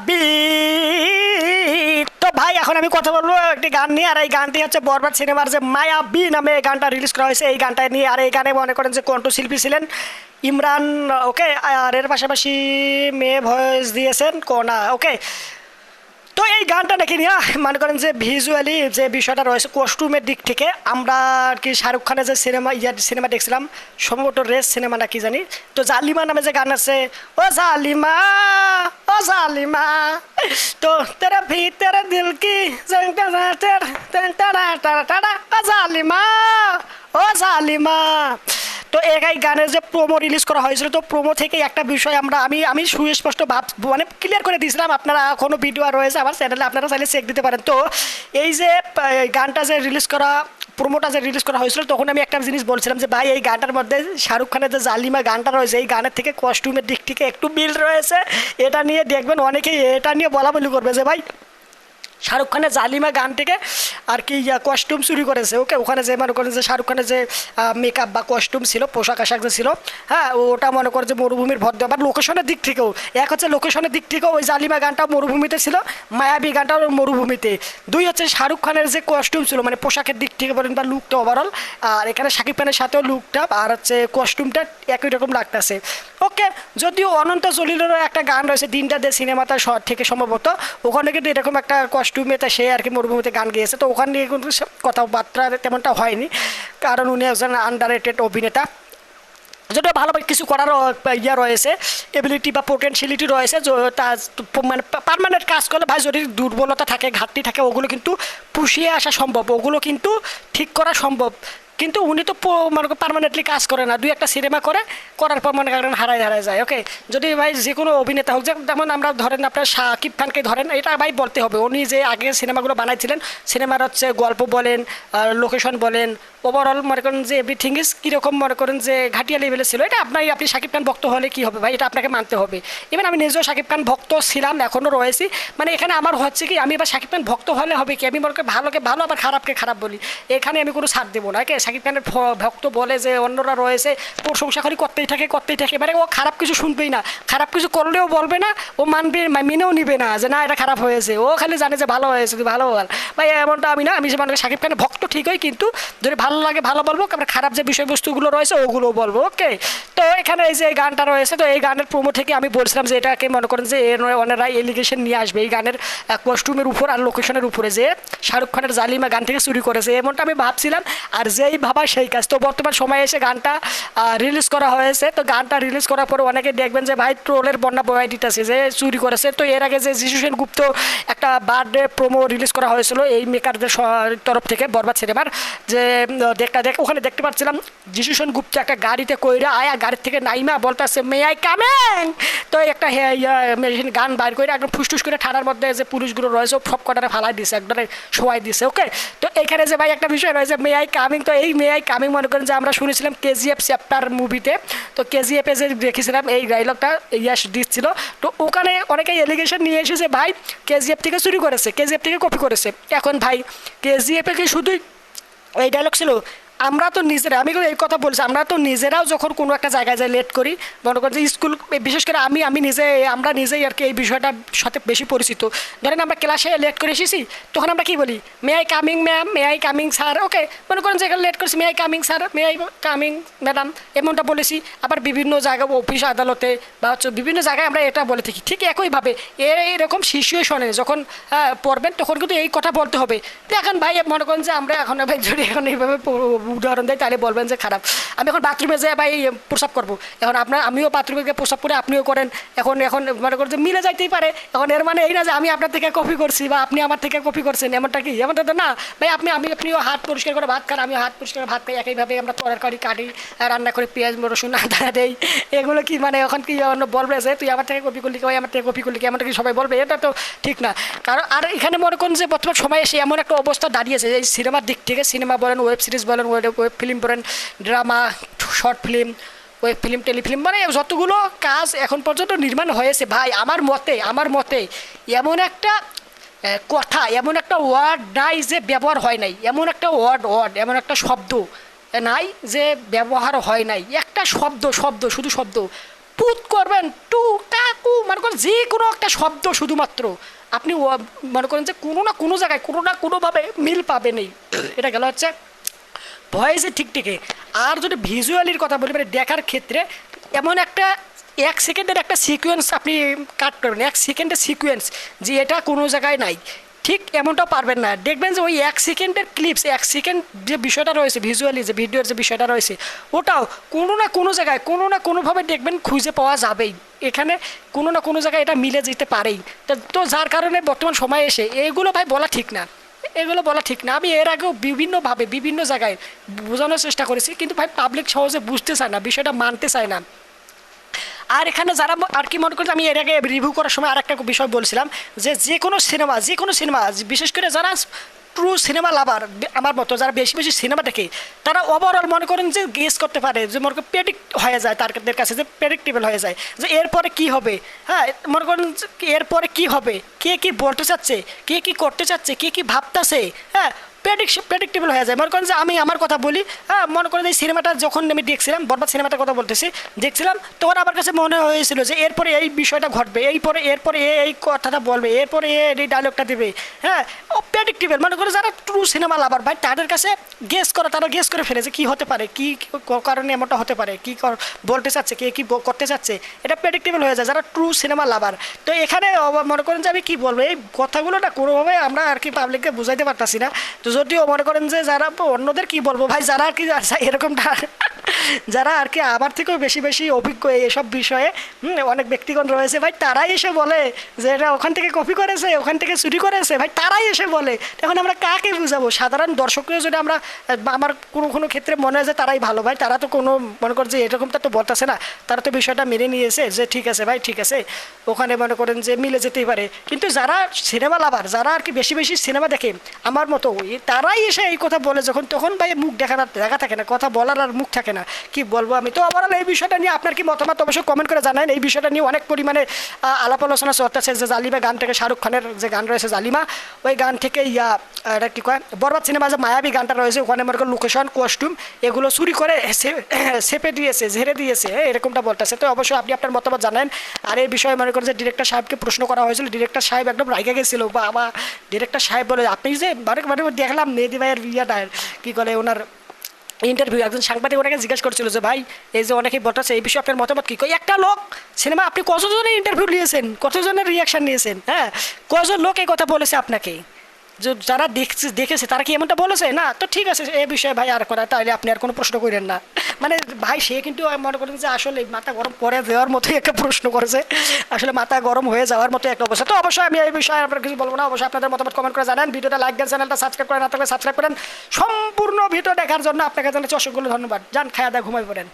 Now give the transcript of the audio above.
মায়াবী। তো ভাই, এখন আমি কথা বলব একটি গান নিয়ে, আর এই গানটি হচ্ছে বরবাদ সিনেমার যে মায়াবী নামে এই গানটা রিলিজ করা হয়েছে। এই গানটা নিয়ে, আর এই গানে মনে করেন যে কণ্ঠশিল্পী ছিলেন ইমরান ওকে আর এর পাশাপাশি মেয়ে ভয়েস দিয়েছেন কোনা ওকে তো এই গানটা নাকি নিয়ে মনে করেন যে ভিজুয়ালি যে বিষয়টা রয়েছে কস্টিউমের দিক থেকে, আমরা আর কি শাহরুখ খানের যে সিনেমা ইয়ার সিনেমা দেখছিলাম, সম্ভবত রেস সিনেমা না কি জানি। তো জালিমা নামে যে গান আছে, ও জালিমা ও জালিমা, তো তেরা ভি তেরা দিল কি জালিমা, ও জালিমা। তো এই গানের যে প্রোমো রিলিজ করা হয়েছিল, তো প্রোমো থেকে একটা বিষয় আমরা, আমি আমি সুস্পষ্ট ভাব মানে ক্লিয়ার করে দিয়েছিলাম, আপনারা কোনো ভিডিও রয়েছে আমার চ্যানেলে আপনারা চাইলে চেক দিতে পারেন। তো এই যে গানটা যে রিলিজ করা প্রোমোটা যে রিলিজ করা হয়েছিল, তখন আমি একটা জিনিস বলছিলাম যে, ভাই, এই গানটার মধ্যে শাহরুখ খানের যে জালিমা গানটা রয়েছে, এই গানের থেকে কস্টিউমের দিক থেকে একটু মিল রয়েছে। এটা নিয়ে দেখবেন অনেকেই, এটা নিয়ে বলা বলি করবে যে, ভাই, শাহরুখ খানের জালিমা গান থেকে আর কি কস্টিউম চুরি করেছে। ওকে, ওখানে যে মনে করেন যে শাহরুখ খানের যে মেকআপ বা কস্টিউম ছিল, পোশাক আশাক যে ছিল হ্যাঁ ওটা মনে করে যে মরুভূমির ভদ্র বা লোকেশনের দিক থেকেও, এক হচ্ছে লোকেশনের দিক থেকেও ওই জালিমা গানটা মরুভূমিতে ছিল, মায়াবী গানটাও মরুভূমিতে। দুই হচ্ছে শাহরুখ খানের যে কস্টিউম ছিল মানে পোশাকের দিক থেকে বলেন বা লুকটা ওভারঅল আর এখানে শাকিব খানের সাথেও লুকটা আর হচ্ছে কস্টিউমটা একই রকম লাগতেছে। ওকে, যদিও অনন্ত জলিলেরও একটা গান রয়েছে, দিনটা দে সিনেমাটা শ- থেকে সম্ভবত। ওখানে কিন্তু এরকম একটা কস্টিউমে তা সে আর কি মরুভূমিতে গান গেয়েছে। তো ওখানে নিয়ে কিন্তু কথাবার্তা তেমনটা হয়নি। কারণ উনি একজন আন্ডার অভিনেতা। যেটা ভালো কিছু করার ইয়ে রয়েছে এবিলিটি বা পোটেনশিয়ালিটি রয়েছে, য- তা মানে পারমানেন্ট কাজ করলে ভাই যদি দুর্বলতা থাকে, ঘাটতি থাকে, ওগুলো কিন্তু পুষিয়ে আসা সম্ভব। ওগুলো কিন্তু ঠিক করা সম্ভব। কিন্তু উনি তো মনে পারমানেন্টলি কাজ করে না। দুই একটা সিনেমা করে, করার পর মনে করেন হারায় হারায় যায়। ওকে যদি ভাই যে কোনো অভিনেতা হোক, যেমন আমরা ধরেন আপনার শাকিব খানকে ধরেন, এটা ভাই বলতে হবে। উনি যে আগে সিনেমাগুলো বানাইছিলেন সিনেমার হচ্ছে গল্প বলেন লোকেশন বলেন ওভারঅল মনে করেন যে এভরিথিং ইজ কীরকম মনে করেন যে ঘাটিয়া লেভেলে ছিল। এটা আপনার আপনি শাকিব খান ভক্ত হলে কী হবে ভাই? এটা আপনাকে মানতে হবে। ইভেন আমি নিজেও শাকিব খান ভক্ত ছিলাম এখনও রয়েছি। মানে এখানে আমার হচ্ছে কি, আমি এবার শাকিব খান ভক্ত হলে হবে কি? আমি মনে করি ভালোকে ভালো, আবার খারাপকে খারাপ বলি। এখানে আমি কোনো ছাড় দেবো না। কে শাকিব খানের ভক্ত বলে যে, অন্যরা রয়েছে, প্রশংসা করি, করতেই থাকে করতেই থাকে। মানে ও খারাপ কিছু শুনবেই না। খারাপ কিছু করলেও বলবে না, ও মানবে মেনেও নিবে না যে, না, এটা খারাপ হয়েছে। ও খালি জানে যে, ভালো হয়েছে ভালো বল। ভাই, এমনটা আমি না, আমি যে মানে শাকিব খানের ভক্ত ঠিকই, কিন্তু যদি ভালো লাগে, ভালো বলব আবার খারাপ যে বিষয়বস্তুগুলো রয়েছে ওগুলো বলব, ওকে? তো এখানে এই যে, এই গানটা রয়েছে, তো এই গানের প্রোমো থেকে আমি বলছিলাম যে, এটাকে মনে করেন যে, এর ওনারা এলিগেশন নিয়ে আসবে। এই গানের কস্টিউমের উপর আর লোকেশনের উপরে যে, শাহরুখ খানের জালিমা গান থেকে চুরি করেছে, এমনটা আমি ভাবছিলাম। আর যেই ভাবা সেই কাজ। তো বর্তমান সময়ে এসে গানটা রিলিজ করা হয়েছে। তো গানটা রিলিজ করার পরে অনেকে দেখবেন যে, ভাই, ট্রোলের বন্যা বয়াই দিতেছে, যে চুরি করেছে। তো এর আগে যে যিশু সেন গুপ্ত একটা বার্থডে প্রোমো রিলিজ করা হয়েছিল এই মেকারদের তরফ থেকে, বরবাদ সিনেমার, যে দেখটা দেখ, ওখানে দেখতে পাচ্ছিলাম, যিশু সেন গুপ্ত একটা গাড়িতে কইরা আয়া গাড়ির থেকে নাইমা বলতেছে মে আই কামেং তো একটা গান বাইর করে একদম ফুসটুস করে ঠান্ডার মধ্যে যে পুরুষগুলো রয়েছে সব কটারে ফালাই দিছে একবারে শোয়াই দিছে, ওকে? তো এখানে যে ভাই একটা বিষয় রয়েছে মে আই কামিং তো এই মেয়াই আমি মনে করেন যে আমরা শুনেছিলাম কেজিএফ চ্যাপ্টার মুভিতে তো কেজিএফে যে দেখেছিলাম, এই ডাইলগটা ইয়াস দিচ্ছিল। তো ওখানে অনেকে এলিগেশন নিয়ে এসেছে, ভাই কেজিএফ থেকে চুরি করেছে কেজিএফ থেকে কপি করেছে। এখন ভাই কেজিএফে কি শুধুই এই ডায়লগ ছিল? আমরা তো নিজেরা, আমি এই কথা বলছি, আমরা তো নিজেরাও যখন কোনো একটা জায়গায় যাই লেট করি, মনে করেন যে স্কুল বিশেষ করে আমি আমি নিজে, আমরা নিজেই আর কি এই বিষয়টার সাথে বেশি পরিচিত। ধরেন আমরা ক্লাসে লেট করে এসেছি, তখন আমরা কি বলি? May I coming ma'am may I coming sir okay মনে করেন যে এখানে লেট করেছি may I coming sir may I coming madam এমনটা বলেছি। আবার বিভিন্ন জায়গায় অফিস আদালতে বা হচ্ছে বিভিন্ন জায়গায় আমরা এটা বলে থাকি। ঠিক একইভাবে এর এরকম সিচুয়েশনে যখন পড়বেন, তখন কিন্তু এই কথা বলতে হবে। এখন ভাই, মনে করেন যে আমরা এখন ভাই যদি এখন এইভাবে উদাহরণ দেয়, তাহলে বলবেন যে খারাপ। আমি এখন বাথরুমে যাই ভাই প্রসাব করব। এখন আপনার আমিও বাথরুমে গিয়ে প্রসাব করে, আপনিও করেন। এখন এখন মনে করেন যে মিলে যাইতেই পারে। এখন এর মানে এই না যে আমি আপনার থেকে কপি করছি বা আপনি আমার থেকে কপি করছেন, এমনটা কি? এমনটা তো না। ভাই, আপনি, আমি, আপনিও হাত পরিষ্কার করে ভাত খান, আমিও হাত পরিষ্কার ভাত খাই একইভাবে আমরা তরকারি কাটি, রান্না করে, পেঁয়াজ, রসুন, আদা, দেই। এগুলো কি মানে এখন কি অন্য বলবে যে তুই আমার থেকে কপি করলি কি আমার থেকে কপি করলি কি এমনটা কি সবাই বলবে? এটা তো ঠিক না। কারণ, আর এখানে মনে করেন যে বর্তমান সময়ে এসে এমন একটা অবস্থা দাঁড়িয়েছে এই সিনেমার দিক থেকে, সিনেমা বলেন ওয়েব সিরিজ বলেন ওয়েব ওয়েব ফিল্ম বলেন drama short film web film telefilm মানে যতগুলো কাজ এখন পর্যন্ত নির্মাণ হয়েছে, ভাই, আমার মতে আমার মতে, এমন একটা কথা, এমন একটা ওয়ার্ড নাই যে ব্যবহার হয় নাই, এমন একটা ওয়ার্ড ওয়ার্ড এমন একটা শব্দ নাই যে ব্যবহার হয় নাই, একটা শব্দ শব্দ, শুধু শব্দ। পুত করবেন, টু কাকু, মনে করেন যে কোনো একটা শব্দ শুধুমাত্র। আপনি মনে করেন যে কোনো না কোনো জায়গায় কোনো না কোনোভাবে মিল পাবেনই এটা গেল হচ্ছে ভয়েসে ঠিক ঠিকই। আর যদি ভিজুয়ালির কথা বলি মানে দেখার ক্ষেত্রে, এমন একটা এক সেকেন্ডের একটা সিকোয়েন্স আপনি কাট করবেন, এক সেকেন্ডের সিকোয়েন্স যে এটা কোনো জায়গায় নাই। ঠিক এমনটাও পারবেন না। দেখবেন যে ওই এক সেকেন্ডের ক্লিপস এক সেকেন্ড যে বিষয়টা রয়েছে ভিজুয়ালি যে ভিডিওর যে বিষয়টা রয়েছে, ওটাও কোনো না কোনো জায়গায়, কোনো না কোনোভাবে দেখবেন খুঁজে পাওয়া যাবেই। এখানে কোনো না কোনো জায়গায় এটা মিলে যেতে পারেই। তো যার কারণে বর্তমান সময় এসে এইগুলো ভাই বলা ঠিক না। এগুলো বলা ঠিক না। আমি এর আগেও বিভিন্নভাবে, বিভিন্ন জায়গায় বোঝানোর চেষ্টা করেছি, কিন্তু ভাই পাবলিক সহজে বুঝতে চায় না, বিষয়টা মানতে চায় না। আর এখানে যারা আর কি মনে করছে, আমি এর আগে রিভিউ করার সময় আর একটা বিষয় বলছিলাম যে যে কোনো সিনেমা যে কোনো সিনেমা বিশেষ করে যারা ট্রু সিনেমা লাভার আমার মতো যারা বেশি বেশি সিনেমা দেখে, তারা ওভারঅল মনে করেন যে গেস করতে পারে যে মনে করেন প্রেডিক্ট হয়ে যায় তাদের কাছে, যে প্রেডিক্টেবল হয়ে যায়, যে এরপরে কি হবে? হ্যাঁ মনে করেন এরপরে কি হবে? কে কি বলতে চাচ্ছে? কে কি করতে চাচ্ছে? কে কি ভাবতেছে? হ্যাঁ প্রেডিক্টেবল হয়ে যায়। মনে করেন যে আমি আমার কথা বলি হ্যাঁ মনে করেন এই সিনেমাটা যখন আমি দেখছিলাম, বরবাদ সিনেমাটার কথা বলতেছি, দেখছিলাম, তখন আমার কাছে মনে হয়েছিল যে এরপরে এই বিষয়টা ঘটবে এই পরে এরপরে এ এই কথাটা বলবে, এরপরে এ এই ডায়লগটা দেবে হ্যাঁ ও প্রেডিক্টেবল মনে করে যারা ট্রু সিনেমা লাভার ভাই, তাদের কাছে গেস করে, তারা গেস করে ফেলেছে কি হতে পারে, কি কারণে এমনটা হতে পারে, কি বলতে চাচ্ছে, কে কী করতে চাচ্ছে, এটা প্রেডিক্টেবল হয়ে যায় যারা ট্রু সিনেমা লাভার তো এখানে মনে করেন যে আমি কী বলব, এই কথাগুলো না কোনোভাবে আমরা আর কি পাবলিককে বুঝাইতে পারতাছি না। তো যদিও মনে করেন যে যারা অন্যদের কি বলব ভাই যারা কি এরকমটা। যারা আর কি আমার থেকেও বেশি বেশি অভিজ্ঞ এসব বিষয়ে অনেক ব্যক্তিগণ রয়েছে। ভাই, তারাই এসে বলে যে এটা ওখান থেকে কপি করেছে, ওখান থেকে চুরি করেছে। ভাই, তারাই এসে বলে। এখন আমরা কাকে বুঝাবো? সাধারণ দর্শককে যদি আমরা আমার কোনো কোনো ক্ষেত্রে মনে হয় যে তারাই ভালো। ভাই, তারা তো কোনো, মনে কর যে এরকমটা তো বলতেছে না। তারা তো বিষয়টা মেনে নিয়েছে যে ঠিক আছে, ভাই, ঠিক আছে। ওখানে মনে করেন যে মিলে যেতেই পারে। কিন্তু যারা সিনেমা লাভার, যারা আর কি বেশি বেশি সিনেমা দেখে, আমার মতো, তারাই এসে এই কথা বলে যখন, তখন ভাই মুখ দেখা না দেখা থাকে না, কথা বলার আর মুখ থাকে না। কি বলব আমি? তো ওভারঅল এই বিষয়টা নিয়ে আপনার কি মতামত অবশ্যই কমেন্ট করে জানান। এই বিষয়টা নিয়ে অনেক পরিমাণে আলাপ আলোচনা চলতেছে যে জালিমা গান থেকে শাহরুখ খানের যে গান রয়েছে জালিমা, ওই গান থেকে ইয়া এটা কি কয়? বরবাদ সিনেমা যে মায়াবী গানটা রয়েছে, ওখানে মনে করেন লোকেশন কস্টিউম এগুলো চুরি করে সেপে দিয়েছে, ঝেড়ে দিয়েছে এরকমটা বলতেছে। তো অবশ্যই আপনি আপনার মতামত জানেন। আর এই বিষয়ে মনে করেন যে ডিরেক্টর সাহেবকে প্রশ্ন করা হয়েছিল। ডিরেক্টর সাহেব একদম রাইগে গেছিল বা আমার ডিরেক্টর সাহেব বলে, আপনি যে মানে মানে দেখলাম মেহেদি ভাইয়ের ইয়েটা, কী করে ওনার ইন্টারভিউ একজন সাংবাদিক ওনাকে জিজ্ঞাসা করছিল যে, ভাই, এই যে অনেকেই বলতেছে, এই বিষয়ে আপনার মতামত কী? কই, একটা লোক, সিনেমা, আপনি কতজনের ইন্টারভিউ নিয়েছেন? কতজনের রিয়াকশন নিয়েছেন? হ্যাঁ কজন লোক এই কথা বলেছে আপনাকে? যারা দেখছে, দেখেছে, তারা কি এমনটা বলেছে? না, তো ঠিক আছে এই বিষয়ে ভাই আর করা তাহলে আপনি আর কোনো প্রশ্ন করেন না। মানে ভাই, সে কিন্তু মনে করেন যে আসলে মাথা গরম করে দেওয়ার মতোই একটা প্রশ্ন করেছে। আসলে মাথা গরম হয়ে যাওয়ার মতো একটা অবস্থা। তো অবশ্যই আমি এই বিষয়ে আপনার কিছু বলব না। অবশ্যই আপনাদের মতামত কমেন্ট করে জানান। ভিডিওটা লাইক দেন চ্যানেলটা সাবস্ক্রাইব করেন না থাকলে সাবস্ক্রাইব করেন। সম্পূর্ণ ভিডিও দেখার জন্য আপনাকে জানাচ্ছি অসংখ্য ধন্যবাদ। যান, খায়া দা ঘুমাই পড়েন।